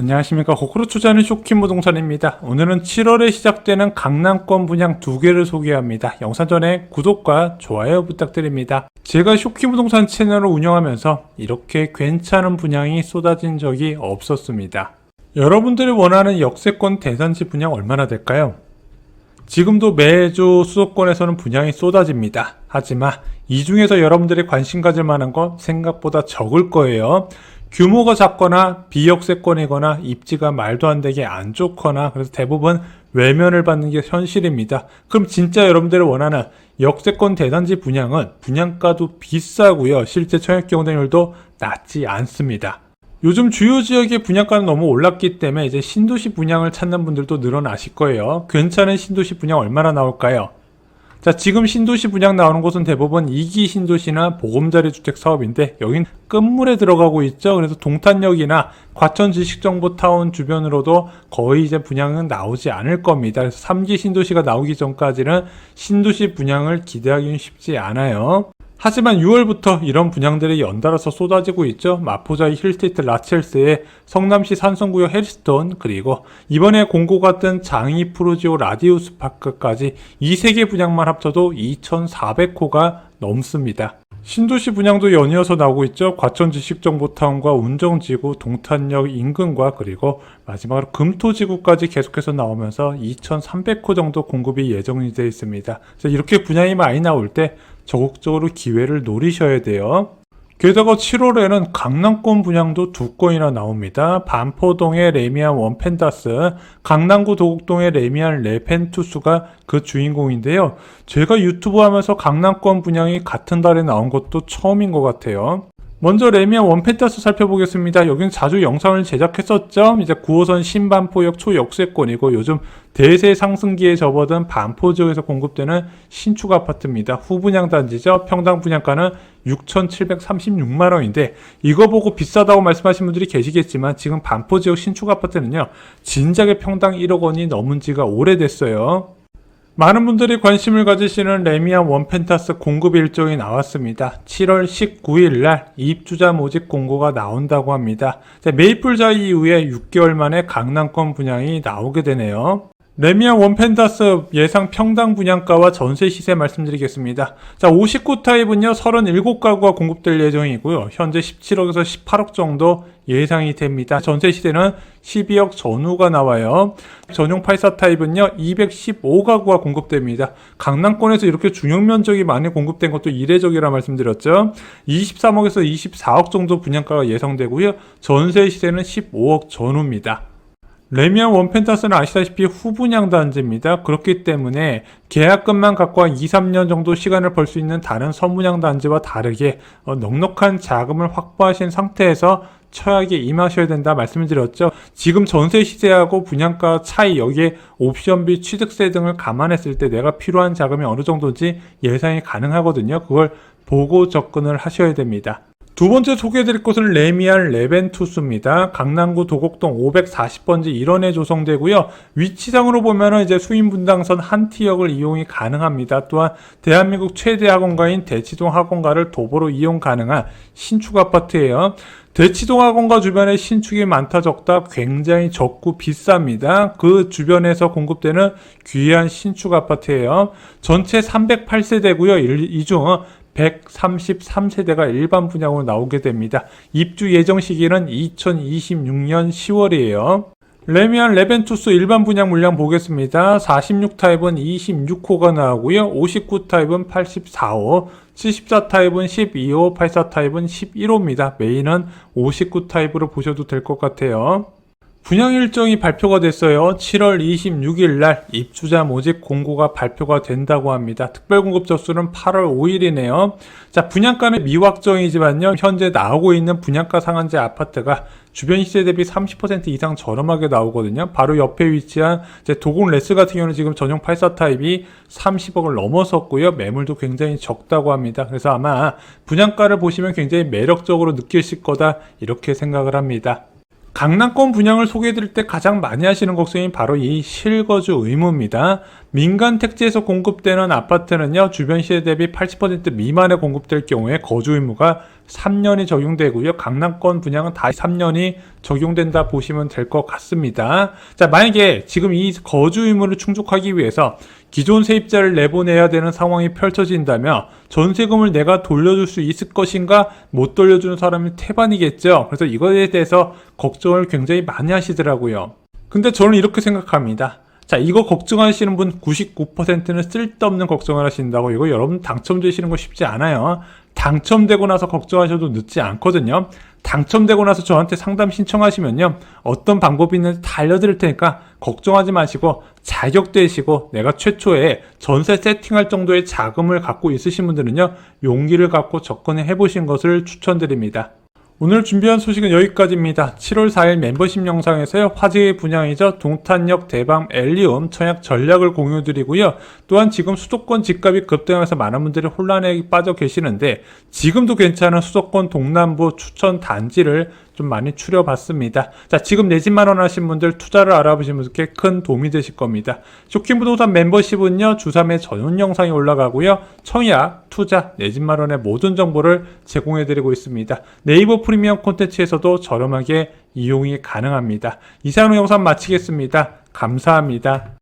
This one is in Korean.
안녕하십니까 거꾸로 투자는 쇼킹 부동산입니다. 오늘은 7월에 시작되는 강남권 분양 두 개를 소개합니다. 영상 전에 구독과 좋아요 부탁드립니다. 제가 쇼킹 부동산 채널을 운영하면서 이렇게 괜찮은 분양이 쏟아진 적이 없었습니다. 여러분들이 원하는 역세권 대단지 분양 얼마나 될까요? 지금도 매주 수도권에서는 분양이 쏟아집니다. 하지만 이 중에서 여러분들이 관심 가질 만한 건 생각보다 적을 거예요. 규모가 작거나 비역세권이거나 입지가 말도 안 되게 안 좋거나 그래서 대부분 외면을 받는 게 현실입니다. 그럼 진짜 여러분들이 원하는 역세권 대단지 분양은 분양가도 비싸고요. 실제 청약 경쟁률도 낮지 않습니다. 요즘 주요 지역의 분양가는 너무 올랐기 때문에 이제 신도시 분양을 찾는 분들도 늘어나실 거예요. 괜찮은 신도시 분양 얼마나 나올까요? 자, 지금 신도시 분양 나오는 곳은 대부분 2기 신도시나 보금자리 주택 사업인데 여긴 끝물에 들어가고 있죠. 그래서 동탄역이나 과천 지식정보타운 주변으로도 거의 이제 분양은 나오지 않을 겁니다. 그래서 3기 신도시가 나오기 전까지는 신도시 분양을 기대하기는 쉽지 않아요. 하지만 6월부터 이런 분양들이 연달아서 쏟아지고 있죠. 마포자이 힐스테이트 라첼스의 성남시 산성구역 헬스톤 그리고 이번에 공고가 뜬 장이 프로지오 라디우스 파크까지 이 세 개 분양만 합쳐도 2,400호가 넘습니다. 신도시 분양도 연이어서 나오고 있죠. 과천 지식정보타운과 운정지구, 동탄역 인근과 그리고 마지막으로 금토지구까지 계속해서 나오면서 2,300호 정도 공급이 예정이 되어 있습니다. 이렇게 분양이 많이 나올 때 적극적으로 기회를 노리셔야 돼요. 게다가 7월에는 강남권 분양도 두 건이나 나옵니다. 반포동의 레미안 원펜다스, 강남구 도곡동의 레미안 레펜투스가 그 주인공인데요. 제가 유튜브 하면서 강남권 분양이 같은 달에 나온 것도 처음인 것 같아요. 먼저 레미안 원펜타스 살펴보겠습니다. 여긴 자주 영상을 제작했었죠. 이제 9호선 신반포역 초역세권이고 요즘 대세 상승기에 접어든 반포 지역에서 공급되는 신축 아파트입니다. 후분양 단지죠. 평당 분양가는 6,736만 원인데 이거 보고 비싸다고 말씀하신 분들이 계시겠지만 지금 반포 지역 신축 아파트는요. 진작에 평당 1억 원이 넘은 지가 오래됐어요. 많은 분들이 관심을 가지시는 레미안 원펜타스 공급 일정이 나왔습니다. 7월 19일 날 입주자 모집 공고가 나온다고 합니다. 자, 메이플자 이후에 6개월 만에 강남권 분양이 나오게 되네요. 레미안 원펜다스 예상 평당 분양가와 전세 시세 말씀드리겠습니다. 자, 59 타입은요, 37가구가 공급될 예정이고요. 현재 17억에서 18억 정도 예상이 됩니다. 전세 시세는 12억 전후가 나와요. 전용 84 타입은요, 215가구가 공급됩니다. 강남권에서 이렇게 중형 면적이 많이 공급된 것도 이례적이라 말씀드렸죠. 23억에서 24억 정도 분양가가 예상되고요. 전세 시세는 15억 전후입니다. 레미안 원펜타스는 아시다시피 후분양 단지입니다. 그렇기 때문에 계약금만 갖고 한 2, 3년 정도 시간을 벌 수 있는 다른 선분양 단지와 다르게 어, 넉넉한 자금을 확보하신 상태에서 처약에 임하셔야 된다 말씀을 드렸죠. 지금 전세 시세하고 분양가 차이 여기에 옵션비 취득세 등을 감안했을 때 내가 필요한 자금이 어느 정도인지 예상이 가능하거든요. 그걸 보고 접근을 하셔야 됩니다. 두 번째 소개해드릴 곳은 레미안 레벤투스입니다. 강남구 도곡동 540번지 1원에 조성되고요. 위치상으로 보면은 이제 수인분당선 한 티역을 이용이 가능합니다. 또한 대한민국 최대 학원가인 대치동 학원가를 도보로 이용 가능한 신축 아파트예요. 대치동 학원가 주변에 신축이 많다 적다 굉장히 적고 비쌉니다. 그 주변에서 공급되는 귀한 신축 아파트예요. 전체 308세대고요. 이중 133세대가 일반 분양으로 나오게 됩니다. 입주 예정 시기는 2026년 10월이에요. 레미안 레벤투스 일반 분양 물량 보겠습니다. 46 타입은 26호가 나오고요. 59 타입은 84호, 74 타입은 12호, 84 타입은 11호입니다. 메인은 59 타입으로 보셔도 될 것 같아요. 분양 일정이 발표가 됐어요. 7월 26일 날 입주자 모집 공고가 발표가 된다고 합니다. 특별 공급 접수는 8월 5일이네요. 자, 분양가는 미확정이지만요. 현재 나오고 있는 분양가 상한제 아파트가 주변 시세 대비 30% 이상 저렴하게 나오거든요. 바로 옆에 위치한 도곡 레스 같은 경우는 지금 전용 84 타입이 30억을 넘어섰고요. 매물도 굉장히 적다고 합니다. 그래서 아마 분양가를 보시면 굉장히 매력적으로 느끼실 거다 이렇게 생각을 합니다. 강남권 분양을 소개해드릴 때 가장 많이 하시는 걱정이 바로 이 실거주 의무입니다. 민간 택지에서 공급되는 아파트는요, 주변 시세 대비 80% 미만에 공급될 경우에 거주 의무가 3년이 적용되고요. 강남권 분양은 다 3년이 적용된다 보시면 될 것 같습니다. 자, 만약에 지금 이 거주 의무를 충족하기 위해서 기존 세입자를 내보내야 되는 상황이 펼쳐진다면 전세금을 내가 돌려줄 수 있을 것인가 못 돌려주는 사람이 태반이겠죠. 그래서 이거에 대해서 걱정을 굉장히 많이 하시더라고요. 근데 저는 이렇게 생각합니다. 자, 이거 걱정하시는 분 99%는 쓸데없는 걱정을 하신다고 이거 여러분 당첨되시는 거 쉽지 않아요. 당첨되고 나서 걱정하셔도 늦지 않거든요. 당첨되고 나서 저한테 상담 신청하시면요. 어떤 방법이 있는지 다 알려드릴 테니까 걱정하지 마시고 자격되시고 내가 최초에 전세 세팅할 정도의 자금을 갖고 있으신 분들은요. 용기를 갖고 접근해 보신 것을 추천드립니다. 오늘 준비한 소식은 여기까지입니다. 7월 4일 멤버십 영상에서요, 화제의 분양이죠. 동탄역 대방 엘리움 청약 전략을 공유드리고요. 또한 지금 수도권 집값이 급등해서 많은 분들이 혼란에 빠져 계시는데, 지금도 괜찮은 수도권 동남부 추천 단지를 좀 많이 추려봤습니다. 자, 지금 내 집 마련 하신 분들 투자를 알아보시는 분께 큰 도움이 되실 겁니다. 쇼킹 부동산 멤버십은요, 주3회 전용 영상이 올라가고요, 청약, 투자, 내 집 마련의 모든 정보를 제공해드리고 있습니다. 네이버 프리미엄 콘텐츠에서도 저렴하게 이용이 가능합니다. 이상 영상 마치겠습니다. 감사합니다.